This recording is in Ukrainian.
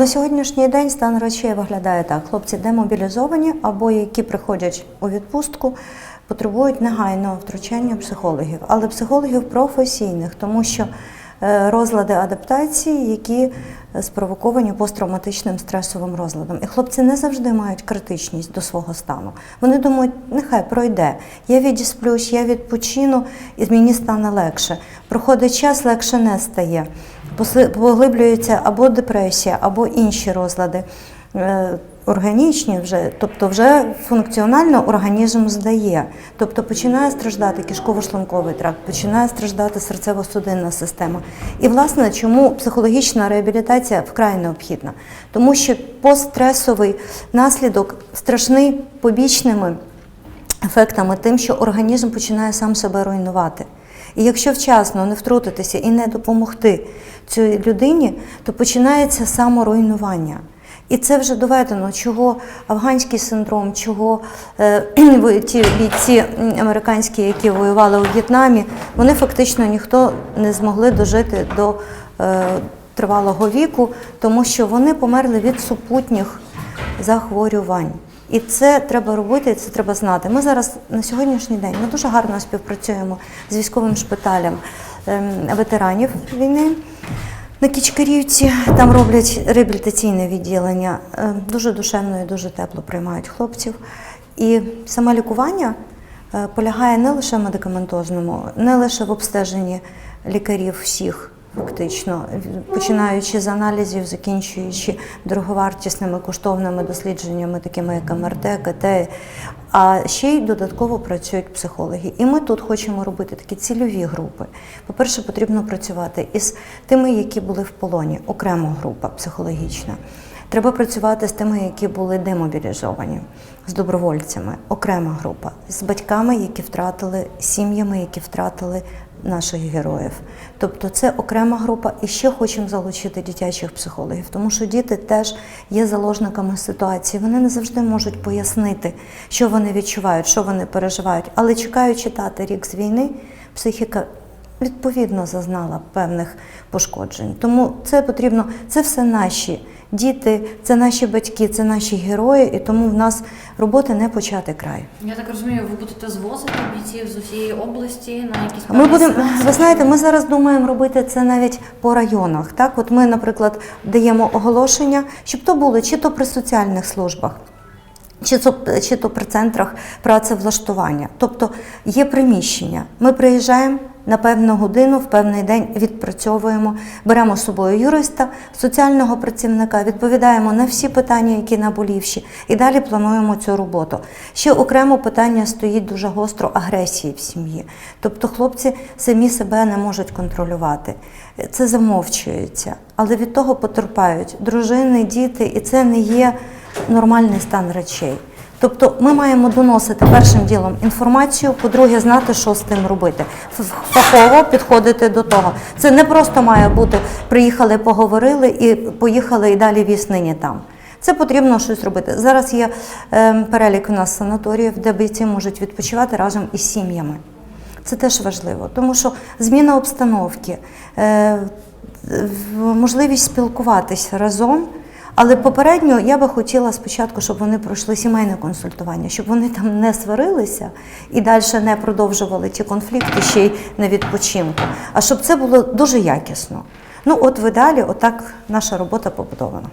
На сьогоднішній день стан речей виглядає так: хлопці демобілізовані або які приходять у відпустку, потребують негайного втручання психологів, але психологів професійних, тому що е, розлади адаптації, які спровоковані посттравматичним стресовим розладом. І хлопці не завжди мають критичність до свого стану. Вони думають, нехай пройде. Я відісплюсь, я відпочину, і мені стане легше. Проходить час, легше не стає. Поглиблюється або депресія, або інші розлади. е, Органічні вже, тобто вже функціонально організм здає. Тобто починає страждати кишково-шлунковий тракт, починає страждати серцево-судинна система. І, власне, чому психологічна реабілітація вкрай необхідна? Тому що постстресовий наслідок страшний побічними ефектами тим, що організм починає сам себе руйнувати. І якщо вчасно не втрутитися і не допомогти цій людині, то починається саморуйнування. І це вже доведено, чого афганський синдром, чого е, ті бійці американські, які воювали у В'єтнамі, вони фактично ніхто не змогли дожити до е, тривалого віку, тому що вони померли від супутніх захворювань. І це треба робити, і це треба знати. Ми зараз на сьогоднішній день ми дуже гарно співпрацюємо з військовим шпиталем ем, ветеранів війни. На Кічкарівці там роблять реабілітаційне відділення. Е, Дуже душевно і дуже тепло приймають хлопців. І саме лікування е, полягає не лише в медикаментозному, не лише в обстеженні лікарів всіх. Фактично, починаючи з аналізів, закінчуючи дороговартісними коштовними дослідженнями, такими як МРТ, КТ, а ще й додатково працюють психологи. І ми тут хочемо робити такі цільові групи. По-перше, потрібно працювати із тими, які були в полоні, окрема група психологічна. Треба працювати з тими, які були демобілізовані, з добровольцями, окрема група, з батьками, які втратили, сім'ями, які втратили наших героїв. Тобто це окрема група, і ще хочемо залучити дитячих психологів, тому що діти теж є заложниками ситуації. Вони не завжди можуть пояснити, що вони відчувають, що вони переживають. Але чекаючи тати рік з війни, психіка відповідно зазнала певних пошкоджень. Тому це потрібно, це все наші діти, це наші батьки, це наші герої, і тому в нас роботи не почати край. Я так розумію, ви будете звозити бійців з усієї області на якісь Ми будемо, ви знаєте, ми зараз думаємо робити це навіть по районах. Так, от ми, наприклад, даємо оголошення, щоб то було чи то при соціальних службах. Чи то, чи то при центрах працевлаштування. Тобто є приміщення. Ми приїжджаємо на певну годину, в певний день відпрацьовуємо, беремо з собою юриста, соціального працівника, відповідаємо на всі питання, які наболівші, і далі плануємо цю роботу. Ще окремо питання стоїть дуже гостро агресії в сім'ї. Тобто хлопці самі себе не можуть контролювати. Це замовчується, але від того потерпають дружини, діти, і це не є нормальний стан речей. Тобто ми маємо доносити першим ділом інформацію, по-друге, знати, що з тим робити. Фахово підходити до того. Це не просто має бути приїхали, поговорили і поїхали і далі віз нині там. Це потрібно щось робити. Зараз є е, перелік у нас санаторіїв, де бійці можуть відпочивати разом із сім'ями. Це теж важливо, тому що зміна обстановки, е, можливість спілкуватися разом. Але попередньо я би хотіла спочатку, щоб вони пройшли сімейне консультування, щоб вони там не сварилися і далі не продовжували ті конфлікти ще й на відпочинку, а щоб це було дуже якісно. Ну, от в ідеалі, отак наша робота побудована.